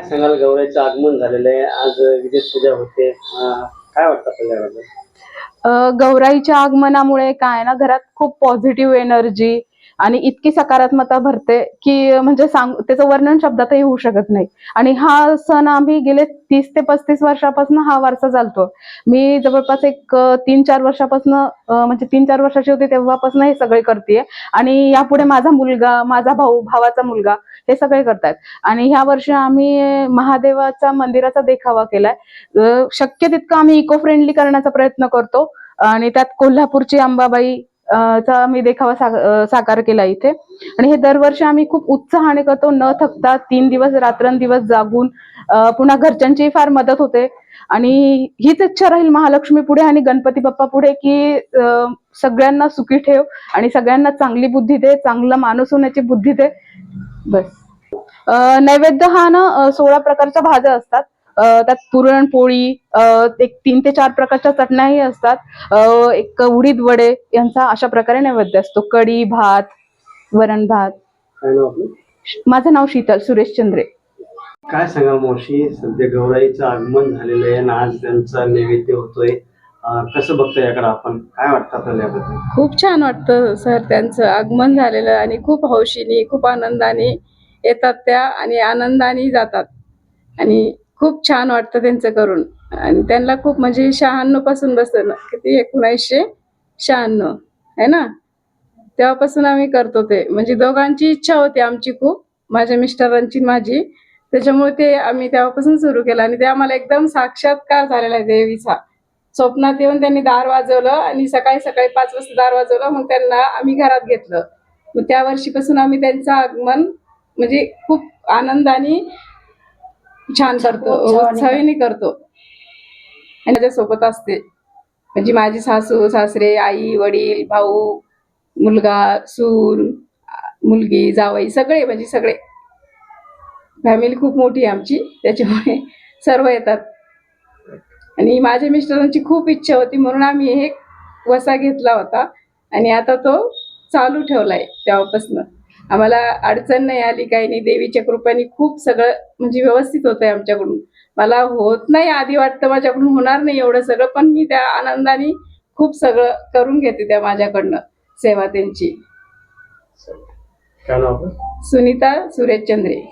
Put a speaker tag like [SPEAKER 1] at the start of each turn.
[SPEAKER 1] सांगाल गौराईचं आगमन झालेलं आहे. आज विजय पूजा होते. काय वाटतं आपल्याला?
[SPEAKER 2] गौराईच्या आगमनामुळे काय ना घरात खूप पॉझिटिव्ह एनर्जी आणि इतकी सकारात्मकता भरते की म्हणजे सांग त्याचं वर्णन शब्दातही होऊ शकत नाही. आणि हा सण आम्ही गेले तीस ते पस्तीस वर्षापासून हा वारसा चालतो. मी जवळपास एक तीन चार वर्षापासून म्हणजे तीन चार वर्षाची होती तेव्हापासून हे सगळे करते आणि यापुढे माझा मुलगा माझा भाऊ भावाचा मुलगा हे सगळे करतात आणि ह्या वर्षी आम्ही महादेवाचा मंदिराचा देखावा केलाय. शक्य तितकं आम्ही इको फ्रेंडली करण्याचा प्रयत्न करतो. आणि त्यात कोल्हापूरची अंबाबाई चा मी देखावा सा- साकार केला इथे. आणि हे दरवर्षी आम्ही खूप उत्साहाने करतो. न थकता तीन दिवस रात्रंदिवस जागून पुन्हा घरच्यांची फार मदत होते. आणि हीच इच्छा राहील महालक्ष्मी पुढे आणि गणपती बाप्पा पुढे की सगळ्यांना सुखी ठेव आणि सगळ्यांना चांगली बुद्धी दे चांगला माणूस होण्याची बुद्धी दे. बस. नैवेद्य हा ना सोळा प्रकारच्या भाज्या असतात. त्यात पुरणपोळी एक तीन ते चार प्रकारच्या चटण्याही असतात. अ, एक उडीद वडे यांचा अशा प्रकारे नैवेद्य असतो. कढी भात वरण भात. माझं नाव शीतल सुरेश चंद्रे.
[SPEAKER 1] काय सांगाल मावशी? सध्या गौराईचं आगमन झालेलं आहे आणि आज त्यांचा नैवेद्य होतोय. कसं बघतोय याकडे आपण? काय वाटतं आपल्याला याबद्दल?
[SPEAKER 3] खूप छान वाटतं सर त्यांचं आगमन झालेलं आणि खूप हौशीने खूप आनंदाने येतात त्या आणि आनंदाने जातात. आणि खूप छान वाटतं त्यांचं करून. आणि त्यांना खूप म्हणजे शहाण्णवपासून बसतं ना किती एकोणीसशे शहाण्णव आहे ना? तेव्हापासून आम्ही करतो ते. म्हणजे दोघांची इच्छा होती आमची खूप माझ्या मिस्टरांची माझी. त्याच्यामुळे ते आम्ही तेव्हापासून सुरू केलं आणि ते आम्हाला एकदम साक्षात्कार झालेला आहे देवीचा. स्वप्नात येऊन त्यांनी दार वाजवलं आणि सकाळी सकाळी पाच वाजता दार वाजवलं मग त्यांना आम्ही घरात घेतलं. मग त्या वर्षीपासून आम्ही त्यांचं आगमन म्हणजे खूप आनंदाने छान करतो उत्साहीने करतो. आणि माझ्यासोबत असते. म्हणजे माझी सासू सासरे आई वडील भाऊ मुलगा सून मुलगी जावई सगळे म्हणजे सगळे. फॅमिली खूप मोठी आहे आमची त्याच्यामुळे सर्व येतात. आणि माझ्या मिस्टरांची खूप इच्छा होती म्हणून आम्ही हे वसा घेतला होता. आणि आता तो चालू ठेवलाय तेव्हापासून. आम्हाला अडचण नाही आली काही नाही. देवीच्या कृपेने खूप सगळं म्हणजे व्यवस्थित होतंय आमच्याकडून. मला होत नाही आधी वाटतं माझ्याकडून होणार नाही एवढं सगळं पण मी त्या आनंदाने खूप सगळं करून घेते त्या माझ्याकडनं सेवा त्यांची. सुनीता सुरेश चंद्रे.